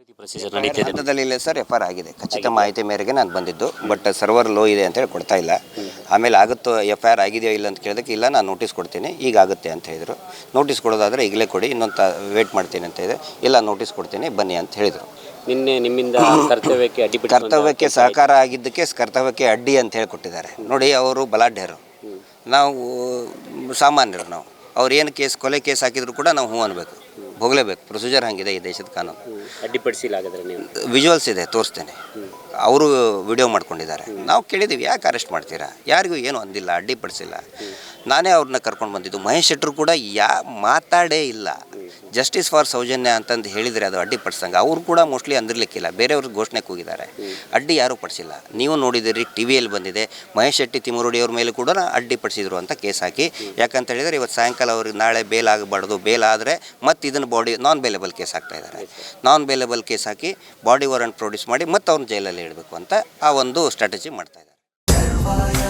ಹಂತದಲ್ಲಿ ಇಲ್ಲ sir F R ಆಗಿದೆ. ಖಚಿತ ಮಾಹಿತಿ ಮೇರೆಗೆ ನಾನು ಬಂದಿದ್ದು ಬಟ್ ಸರ್ವರ್ ಲೋ ಇದೆ ಅಂತ ಹೇಳಿ ಕೊಡ್ತಾ ಇಲ್ಲ. ಆಮೇಲೆ ಆಗುತ್ತೋ ಎಫ್ ಐ ಆರ್ ಆಗಿದೆಯೋ ಇಲ್ಲ ಅಂತ ಕೇಳಿದಕ್ಕೆ ಇಲ್ಲ ನಾನು ನೋಟಿಸ್ ಕೊಡ್ತೀನಿ. ಈಗ ಆಗುತ್ತೆ ಅಂತ ಹೇಳಿದರು. ನೋಟಿಸ್ ಕೊಡೋದಾದರೆ ಈಗಲೇ ಕೊಡಿ ಇನ್ನೊಂದು ವೇಟ್ ಮಾಡ್ತೀನಿ ಅಂತ ಇದೆ ಇಲ್ಲ ನೋಟಿಸ್ ಕೊಡ್ತೀನಿ ಬನ್ನಿ ಅಂತ ಹೇಳಿದರು. ನಿನ್ನೆ ನಿಮ್ಮಿಂದ ಕರ್ತವ್ಯಕ್ಕೆ ಅಡ್ಡಿ ಕರ್ತವ್ಯಕ್ಕೆ ಸಹಕಾರ ಆಗಿದ್ದಕ್ಕೆ ಕರ್ತವ್ಯಕ್ಕೆ ಅಡ್ಡಿ ಅಂತ ಹೇಳಿ ಕೊಟ್ಟಿದ್ದಾರೆ. ನೋಡಿ ಅವರು ಬಲಾಢ್ಯರು. ನಾವು ಸಾಮಾನ್ಯರು ನಾವು. ಅವ್ರು ಏನು ಕೇಸ್ ಕೊಲೆ ಕೇಸ್ ಹಾಕಿದ್ರು ಕೂಡ ನಾವು ಹ್ಞೂ ಅನ್ಬೇಕು. ಹೋಗಲೇಬೇಕು. ಪ್ರೊಸೀಜರ್ ಹಂಗಿದೆ ಈ ದೇಶದ ಕಾನೂನು. ಅಡ್ಡಿಪಡಿಸಿಲ್ಲ ಹಾಗಾದ್ರೆ ನೀವು. ವಿಜುವಲ್ಸ್ ಇದೆ ತೋರಿಸ್ತೇನೆ. ಅವರು ವಿಡಿಯೋ ಮಾಡ್ಕೊಂಡಿದ್ದಾರೆ. ನಾವು ಕೇಳಿದ್ದೀವಿ ಯಾಕೆ ಅರೆಸ್ಟ್ ಮಾಡ್ತೀರಾ? ಯಾರಿಗೂ ಏನು ಅಂದಿಲ್ಲ ಅಡ್ಡಿಪಡಿಸಿಲ್ಲ. ನಾನೇ ಅವ್ರನ್ನ ಕರ್ಕೊಂಡು ಬಂದಿದ್ದು. ಮಹೇಶ್ ಶೆಟ್ಟರು ಕೂಡ ಯಾ ಮಾತಾಡೇ ಇಲ್ಲ. ಜಸ್ಟಿಸ್ ಫಾರ್ ಸೌಜನ್ಯ ಅಂತಂದು ಹೇಳಿದರೆ ಅದು ಅಡ್ಡಿಪಡಿಸಂಗೆ ಅವರು ಕೂಡ ಮೋಸ್ಟ್ಲಿ ಅಂದಿರ್ಲಿಕ್ಕಿಲ್ಲ. ಬೇರೆಯವ್ರ ಘೋಷಣೆ ಕೂಗಿದ್ದಾರೆ. ಅಡ್ಡಿ ಯಾರೂ ಪಡಿಸಿಲ್ಲ. ನೀವು ನೋಡಿದಿರಿ ಟಿ ವಿಯಲ್ಲಿ ಬಂದಿದೆ. ಮಹೇಶ್ ಶೆಟ್ಟಿ ತಿಮುರುಡಿ ಅವ್ರ ಮೇಲೆ ಕೂಡ ಅಡ್ಡಿಪಡಿಸಿದ್ರು ಅಂತ ಕೇಸ್ ಹಾಕಿ. ಯಾಕಂತ ಹೇಳಿದರೆ ಇವತ್ತು ಸಾಯಂಕಾಲ ಅವ್ರಿಗೆ ನಾಳೆ ಬೇಲ್ ಆಗಬಾರ್ದು. ಬೇಲ್ ಆದರೆ ಮತ್ತೆ ಇದನ್ನು ಬಾಡಿ ನಾನ್ ಬೇಲೆಬಲ್ ಕೇಸ್ ಹಾಕ್ತಾ ಇದ್ದಾರೆ. ನಾನ್ ಬೇಲೆಬಲ್ ಕೇಸ್ ಹಾಕಿ ಬಾಡಿ ವಾರಂಟ್ ಪ್ರೊಡ್ಯೂಸ್ ಮಾಡಿ ಮತ್ತೆ ಅವ್ರನ್ನ ಜೈಲಲ್ಲಿ ಇಡಬೇಕು ಅಂತ ಆ ಒಂದು ಸ್ಟ್ರಾಟಜಿ ಮಾಡ್ತಾ ಇದ್ದಾರೆ.